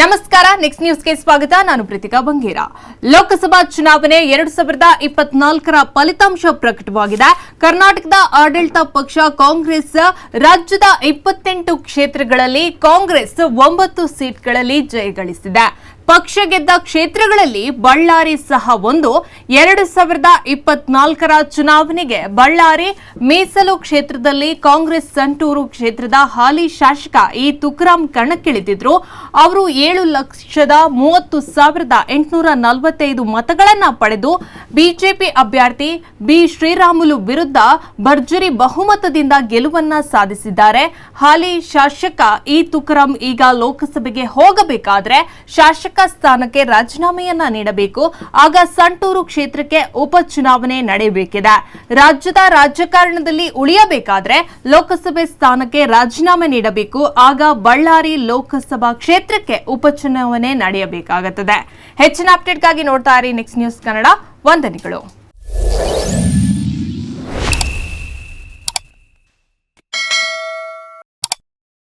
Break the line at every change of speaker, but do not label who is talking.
ನಮಸ್ಕಾರ ನೆಕ್ಸ್ಟ್ ನ್ಯೂಸ್ಗೆ ಸ್ವಾಗತ. ನಾನು ಪ್ರೀತಿಕಾ ಬಂಗೇರ. ಲೋಕಸಭಾ ಚುನಾವಣೆ ಎರಡು ಸಾವಿರದ ಇಪ್ಪತ್ನಾಲ್ಕರ ಫಲಿತಾಂಶ ಪ್ರಕಟವಾಗಿದೆ. ಕರ್ನಾಟಕದ ಆಡಳಿತ ಪಕ್ಷ, ಕಾಂಗ್ರೆಸ್ ರಾಜ್ಯದ ಇಪ್ಪತ್ತೆಂಟು ಕ್ಷೇತ್ರಗಳಲ್ಲಿ ಕಾಂಗ್ರೆಸ್ ಒಂಬತ್ತು ಸೀಟ್ಗಳಲ್ಲಿ ಜಯಗಳಿಸಿದೆ. ಪಕ್ಷ ಗೆದ್ದ ಕ್ಷೇತ್ರಗಳಲ್ಲಿ ಬಳ್ಳಾರಿ ಸಹ ಒಂದು. ಎರಡು ಸಾವಿರದ ಇಪ್ಪತ್ನಾಲ್ಕರ ಚುನಾವಣೆಗೆ ಬಳ್ಳಾರಿ ಮೀಸಲು ಕ್ಷೇತ್ರದಲ್ಲಿ ಕಾಂಗ್ರೆಸ್ ಸಂಟೂರು ಕ್ಷೇತ್ರದ ಹಾಲಿ ಶಾಸಕ ಇ ತುಕರಾಂ ಕಣಕ್ಕಿಳಿದಿದ್ರು. ಅವರು ಏಳು ಲಕ್ಷದ ಮೂವತ್ತು ಸಾವಿರದ ಎಂಟುನೂರ ನಲವತ್ತೈದು ಮತಗಳನ್ನು ಪಡೆದು ಬಿಜೆಪಿ ಅಭ್ಯರ್ಥಿ ಬಿ ಶ್ರೀರಾಮುಲು ವಿರುದ್ಧ ಭರ್ಜರಿ ಬಹುಮತದಿಂದ ಗೆಲುವನ್ನ ಸಾಧಿಸಿದ್ದಾರೆ. ಹಾಲಿ ಶಾಸಕ ಇ ತುಕರಾಂ ಈಗ ಲೋಕಸಭೆಗೆ ಹೋಗಬೇಕಾದ್ರೆ ಶಾಸಕ ಸ್ಥಾನಕ್ಕೆ ರಾಜೀನಾಮೆಯನ್ನ ನೀಡಬೇಕು. ಆಗ ಸಂಟೂರು ಕ್ಷೇತ್ರಕ್ಕೆ ಉಪಚುನಾವಣೆ ನಡೆಯಬೇಕಿದೆ. ರಾಜ್ಯದ ರಾಜಕಾರಣದಲ್ಲಿ ಉಳಿಯಬೇಕಾದ್ರೆ ಲೋಕಸಭೆ ಸ್ಥಾನಕ್ಕೆ ರಾಜೀನಾಮೆ ನೀಡಬೇಕು. ಆಗ ಬಳ್ಳಾರಿ ಲೋಕಸಭಾ ಕ್ಷೇತ್ರಕ್ಕೆ ಉಪಚುನಾವಣೆ ನಡೆಯಬೇಕಾಗುತ್ತದೆ. ಹೆಚ್ಚಿನ ಅಪ್ಡೇಟ್ಗಾಗಿ ನೋಡ್ತಾ ಇರಿ ನೆಕ್ಸ್ಟ್ ನ್ಯೂಸ್ ಕನ್ನಡ ವಂದನೆಗಳು.